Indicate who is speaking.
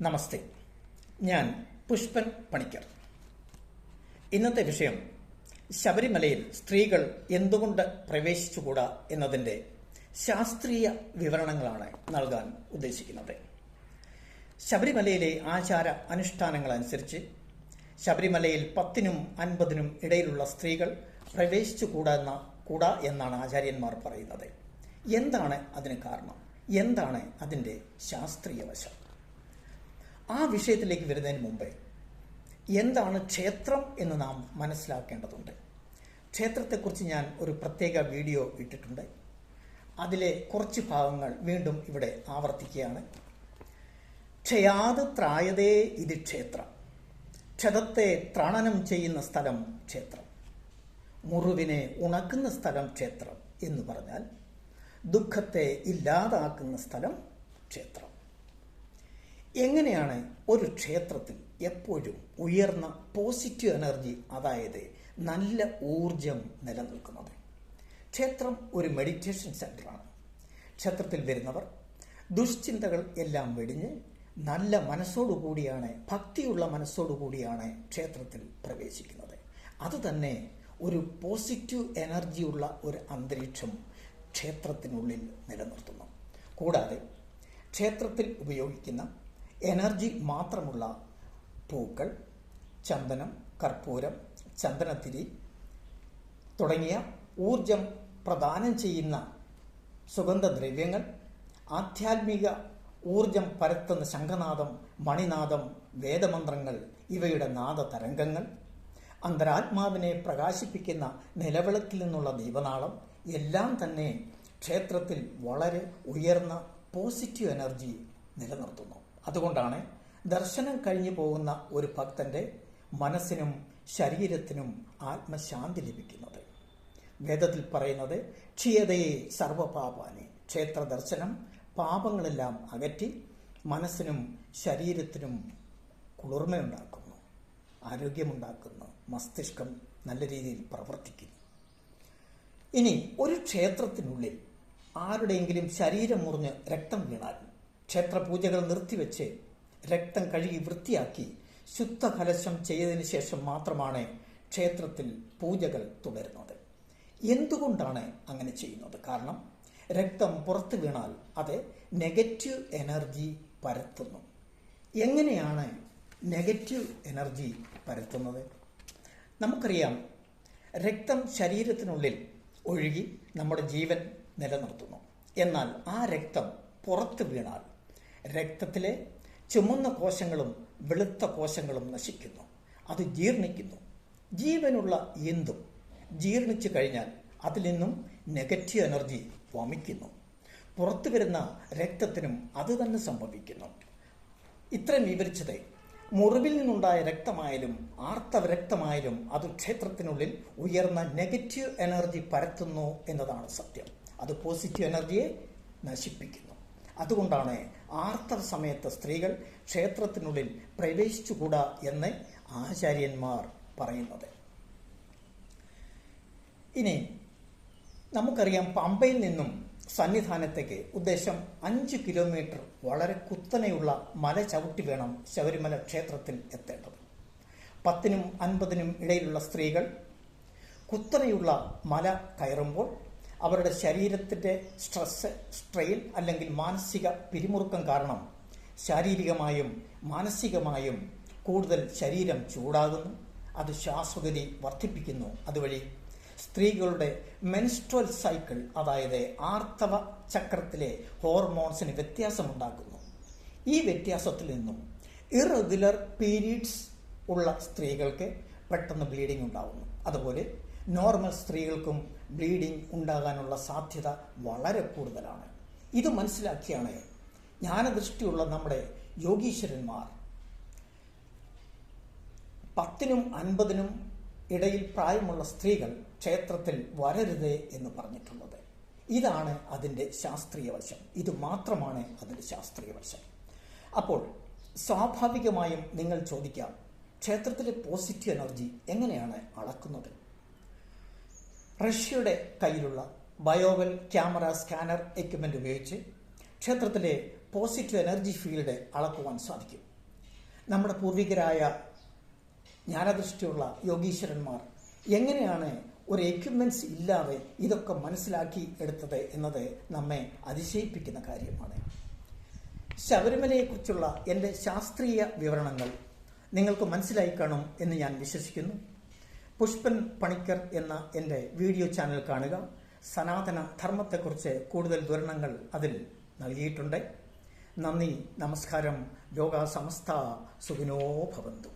Speaker 1: നമസ്തേ. ഞാൻ പുഷ്പൻ പണിക്കർ. ഇന്നത്തെ വിഷയം ശബരിമലയിൽ സ്ത്രീകൾ എന്തുകൊണ്ട് പ്രവേശിച്ചുകൂടാ എന്നതിന്റെ ശാസ്ത്രീയ വിവരണങ്ങളാണ് നൽകാൻ ഉദ്ദേശിക്കുന്നത്. ശബരിമലയിലെ ആചാര അനുഷ്ഠാനങ്ങളനുസരിച്ച് ശബരിമലയിൽ പത്തിനും അൻപതിനും ഇടയിലുള്ള സ്ത്രീകൾ പ്രവേശിച്ചുകൂടാ എന്ന കൂടാ എന്നാണ് ആചാര്യന്മാർ പറയുന്നത്. എന്താണ് അതിന് കാരണം? എന്താണ് അതിന്റെ ശാസ്ത്രീയ വശം? ആ വിഷയത്തിലേക്ക് വരുന്നതിന് മുമ്പേ എന്താണ് ക്ഷേത്രം എന്ന് നാം മനസ്സിലാക്കേണ്ടതുണ്ട്. ക്ഷേത്രത്തെക്കുറിച്ച് ഞാൻ ഒരു പ്രത്യേക വീഡിയോ ഇട്ടിട്ടുണ്ട്. അതിലെ കുറച്ച് ഭാഗങ്ങൾ വീണ്ടും ഇവിടെ ആവർത്തിക്കുകയാണ്. ക്ഷയാത് ത്രായതേ ഇത് ക്ഷേത്രം. ക്ഷതത്തെ ത്രണനം ചെയ്യുന്ന സ്ഥലം ക്ഷേത്രം. മുറിവിനെ ഉണക്കുന്ന സ്ഥലം ക്ഷേത്രം എന്ന് പറഞ്ഞാൽ ദുഃഖത്തെ ഇല്ലാതാക്കുന്ന സ്ഥലം ക്ഷേത്രം. എങ്ങനെയാണ് ഒരു ക്ഷേത്രത്തിൽ എപ്പോഴും ഉയർന്ന പോസിറ്റീവ് എനർജി അതായത് നല്ല ഊർജം നിലനിൽക്കുന്നത്? ക്ഷേത്രം ഒരു മെഡിറ്റേഷൻ സെന്ററാണ് ക്ഷേത്രത്തിൽ വരുന്നവർ ദുഷ്ചിന്തകൾ എല്ലാം വെടിഞ്ഞ് നല്ല മനസ്സോടുകൂടിയാണ് ഭക്തിയുള്ള മനസ്സോടുകൂടിയാണ് ക്ഷേത്രത്തിൽ പ്രവേശിക്കുന്നത്. അതുതന്നെ ഒരു പോസിറ്റീവ് എനർജിയുള്ള ഒരു അന്തരീക്ഷം ക്ഷേത്രത്തിനുള്ളിൽ നിലനിർത്തുന്നു. കൂടാതെ ക്ഷേത്രത്തിൽ ഉപയോഗിക്കുന്ന എനർജി മാത്രമുള്ള പൂക്കൾ ചന്ദനം കർപ്പൂരം ചന്ദനത്തിരി തുടങ്ങിയ ഊർജം പ്രദാനം ചെയ്യുന്ന സുഗന്ധദ്രവ്യങ്ങൾ ആധ്യാത്മിക ഊർജം പരത്തുന്ന ശംഖനാദം മണിനാദം വേദമന്ത്രങ്ങൾ ഇവയുടെ നാദതരംഗങ്ങൾ അന്തരാത്മാവിനെ പ്രകാശിപ്പിക്കുന്ന നിലവിളക്കിൽ നിന്നുള്ള ദീപനാളം എല്ലാം തന്നെ ക്ഷേത്രത്തിൽ വളരെ ഉയർന്ന പോസിറ്റീവ് എനർജി നിലനിർത്തുന്നു. അതുകൊണ്ടാണ് ദർശനം കഴിഞ്ഞു പോകുന്ന ഒരു ഭക്തന്റെ മനസ്സിനും ശരീരത്തിനും ആത്മശാന്തി ലഭിക്കുന്നത്. വേദത്തിൽ പറയുന്നത് ക്ഷീയതയെ സർവപാപാനി. ക്ഷേത്ര ദർശനം പാപങ്ങളെല്ലാം അകറ്റി മനസ്സിനും ശരീരത്തിനും കുളിർമയുണ്ടാക്കുന്നു. ആരോഗ്യമുണ്ടാക്കുന്നു. മസ്തിഷ്കം നല്ല രീതിയിൽ പ്രവർത്തിക്കുന്നു. ഇനി ഒരു ക്ഷേത്രത്തിനുള്ളിൽ ആരുടെയെങ്കിലും ശരീരം മുറിഞ്ഞ് രക്തം വീണാൽ ക്ഷേത്രപൂജകൾ നിർത്തിവെച്ച് രക്തം കഴുകി വൃത്തിയാക്കി ശുദ്ധകലശം ചെയ്തതിനു ശേഷം മാത്രമാണ് ക്ഷേത്രത്തിൽ പൂജകൾ തുടരുന്നത്. എന്തുകൊണ്ടാണ് അങ്ങനെ ചെയ്യുന്നത്? കാരണം രക്തം പുറത്തു വീണാൽ അത് നെഗറ്റീവ് എനർജി പരത്തുന്നു. എങ്ങനെയാണ് നെഗറ്റീവ് എനർജി പരത്തുന്നത്? നമുക്കറിയാം രക്തം ശരീരത്തിനുള്ളിൽ ഒഴുകി നമ്മുടെ ജീവൻ നിലനിർത്തുന്നു. എന്നാൽ ആ രക്തം പുറത്തു വീണാൽ രക്തത്തിലെ ചുമന്ന കോശങ്ങളും വെളുത്ത കോശങ്ങളും നശിക്കുന്നു. അത് ജീർണിക്കുന്നു. ജീവനുള്ള എന്തും ജീർണിച്ചു കഴിഞ്ഞാൽ അതിൽ നിന്നും നെഗറ്റീവ് എനർജി വമിക്കുന്നു. പുറത്തു വരുന്ന രക്തത്തിനും അത് തന്നെ സംഭവിക്കുന്നു. ഇത്രയും വിവരിച്ചത് മുറിവിൽ നിന്നുണ്ടായ രക്തമായാലും ആർത്തവ രക്തമായാലും അത് ക്ഷേത്രത്തിനുള്ളിൽ ഉയർന്ന നെഗറ്റീവ് എനർജി പരത്തുന്നു എന്നതാണ് സത്യം. അത് പോസിറ്റീവ് എനർജിയെ നശിപ്പിക്കുന്നു. അതുകൊണ്ടാണ് ആർത്തവ സമയത്ത് സ്ത്രീകൾ ക്ഷേത്രത്തിനുള്ളിൽ പ്രവേശിച്ചുകൂടാ എന്ന് ആചാര്യന്മാർ പറയുന്നത്. ഇനി നമുക്കറിയാം പമ്പയിൽ നിന്നും സന്നിധാനത്തേക്ക് ഉദ്ദേശം അഞ്ച് കിലോമീറ്റർ വളരെ കുത്തനെയുള്ള മല ചവിട്ടി വേണം ശബരിമല ക്ഷേത്രത്തിൽ എത്തേണ്ടത്. പത്തിനും അൻപതിനും ഇടയിലുള്ള സ്ത്രീകൾ കുത്തനെയുള്ള മല കയറുമ്പോൾ അവരുടെ ശരീരത്തിന്റെ സ്ട്രെസ് സ്ട്രെയിൻ അല്ലെങ്കിൽ മാനസിക പിരിമുറുക്കം കാരണം ശാരീരികമായും മാനസികമായും കൂടുതൽ ശരീരം ചൂടാകുന്നു. അത് ശ്വാസഗതി വർദ്ധിപ്പിക്കുന്നു. അതുവഴി സ്ത്രീകളുടെ മെൻസ്ട്രൽ സൈക്കിൾ അതായത് ആർത്തവ ചക്രത്തിലെ ഹോർമോൺസിന് വ്യത്യാസമുണ്ടാക്കുന്നു. ഈ വ്യത്യാസത്തിൽ നിന്നും ഇറഗുലർ പീരീഡ്സ് ഉള്ള സ്ത്രീകൾക്ക് പെട്ടെന്ന് ബ്ലീഡിംഗ് ഉണ്ടാകുന്നു അതുപോലെ നോർമൽ സ്ത്രീകൾക്കും ബ്ലീഡിംഗ് ഉണ്ടാകാനുള്ള സാധ്യത വളരെ കൂടുതലാണ്. ഇത് മനസ്സിലാക്കിയാണ് ജ്ഞാനദൃഷ്ടിയുള്ള നമ്മുടെ യോഗീശ്വരന്മാർ. പത്തിനും അൻപതിനും ഇടയിൽ പ്രായമുള്ള സ്ത്രീകൾ ക്ഷേത്രത്തിൽ വരരുത് എന്ന് പറഞ്ഞിട്ടുള്ളത്. ഇതാണ് അതിന്റെ ശാസ്ത്രീയ വശം. ഇത് മാത്രമാണ് അതിന്റെ ശാസ്ത്രീയ വശം. അപ്പോൾ സ്വാഭാവികമായും നിങ്ങൾ ചോദിക്കാം ക്ഷേത്രത്തിലെ പോസിറ്റീവ് എനർജി എങ്ങനെയാണ് അളക്കുന്നത്? റഷ്യയുടെ കയ്യിലുള്ള ബയോവൽ ക്യാമറ സ്കാനർ എക്യുപ്മെന്റ് ഉപയോഗിച്ച് ക്ഷേത്രത്തിലെ പോസിറ്റീവ് എനർജി ഫീൽഡ് അളക്കുവാൻ സാധിക്കും. നമ്മുടെ പൂർവികരായ ജ്ഞാനദൃഷ്ടിയുള്ള യോഗീശ്വരന്മാർ എങ്ങനെയാണ് ഒരു എക്യുപ്മെന്റ്സ് ഇല്ലാതെ ഇതൊക്കെ മനസ്സിലാക്കി എടുത്തത് എന്നത് നമ്മെ അതിശയിപ്പിക്കുന്ന കാര്യമാണ്. ശബരിമലയെക്കുറിച്ചുള്ള എന്റെ ശാസ്ത്രീയ വിവരണങ്ങൾ നിങ്ങൾക്ക് മനസ്സിലായി കാണും എന്ന് ഞാൻ വിശ്വസിക്കുന്നു. പുഷ്പൻ പണിക്കർ എന്ന എന്റെ വീഡിയോ ചാനൽ കാണുക. സനാതന ധർമ്മത്തെക്കുറിച്ച് കൂടുതൽ വിവരണങ്ങൾ അതിൽ നൽകിയിട്ടുണ്ട്. നന്ദി നമസ്കാരം. യോഗ സമസ്ത സുഖിനോ ഭവന്തു.